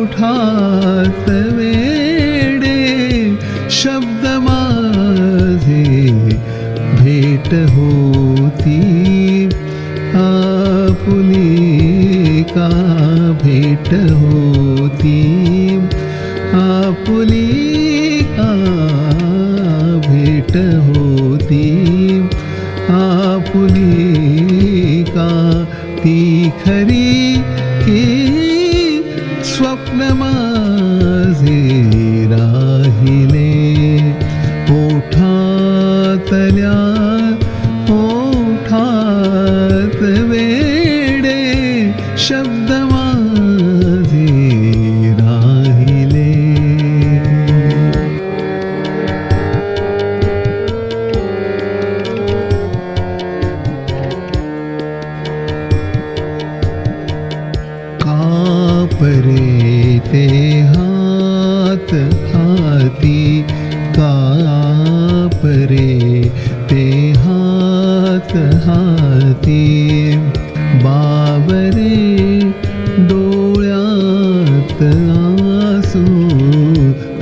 ओठात वेडे शब्द माझे भेट होती. आपुली का भेट होती? हात हाती कापरे ते हात हाती बाबरे डोळ्यात आसू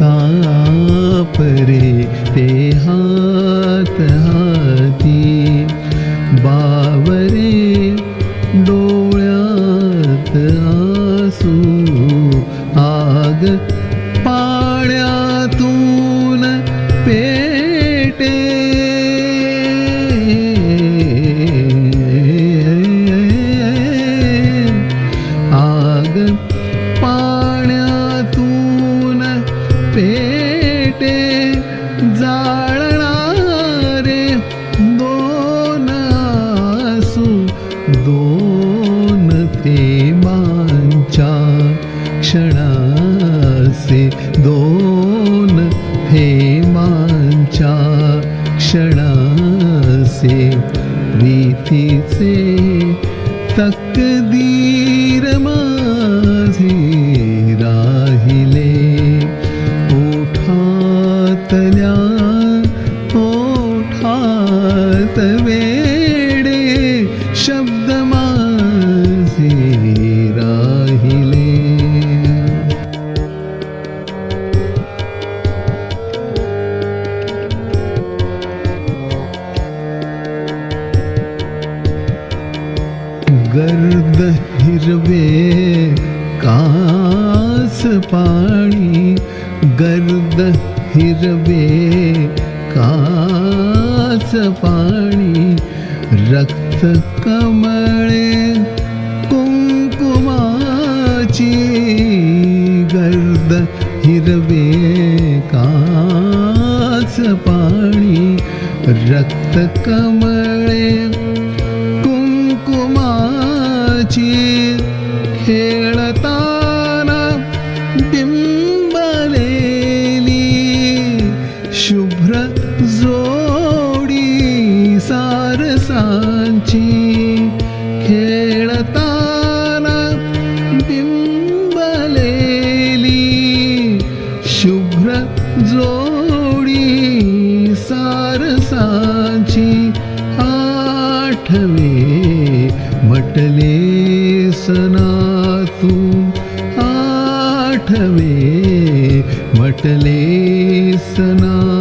कापरे ते हात हाती बाबरे डोळ्यात आसू आग தக்க गर्द हिरवे कास पाणी गर्द हिरवे कास पाणी रक्त कमळे कुंकुमाची गर्द हिरवे कास पाणी रक्त कमळे ची खेळताना बिंबलेली शुभ्र जोडी सारसांची खेळताना बिंबलेली शुभ्र जोडी सारसांची आठवे मटली सनातून आठवे म्हटले सना.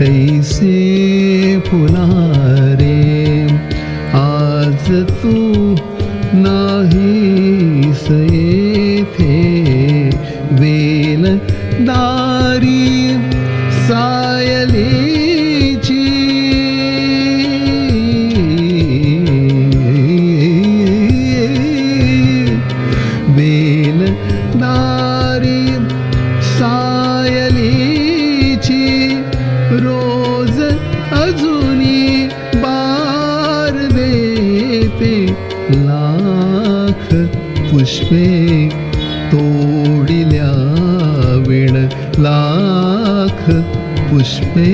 कैसे फुलारे? आज तू नाही थे वेल दारी सायलीची. वेल दारी लाख पुष्पे तोडिल्या वेळ लाख पुष्पे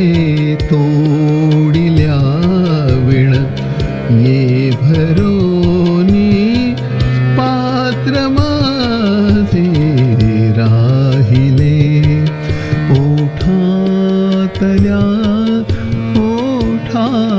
तोडिल्या वेळ ये भरोनी पात्र माझे राहिले. ओठातल्या ओठातवे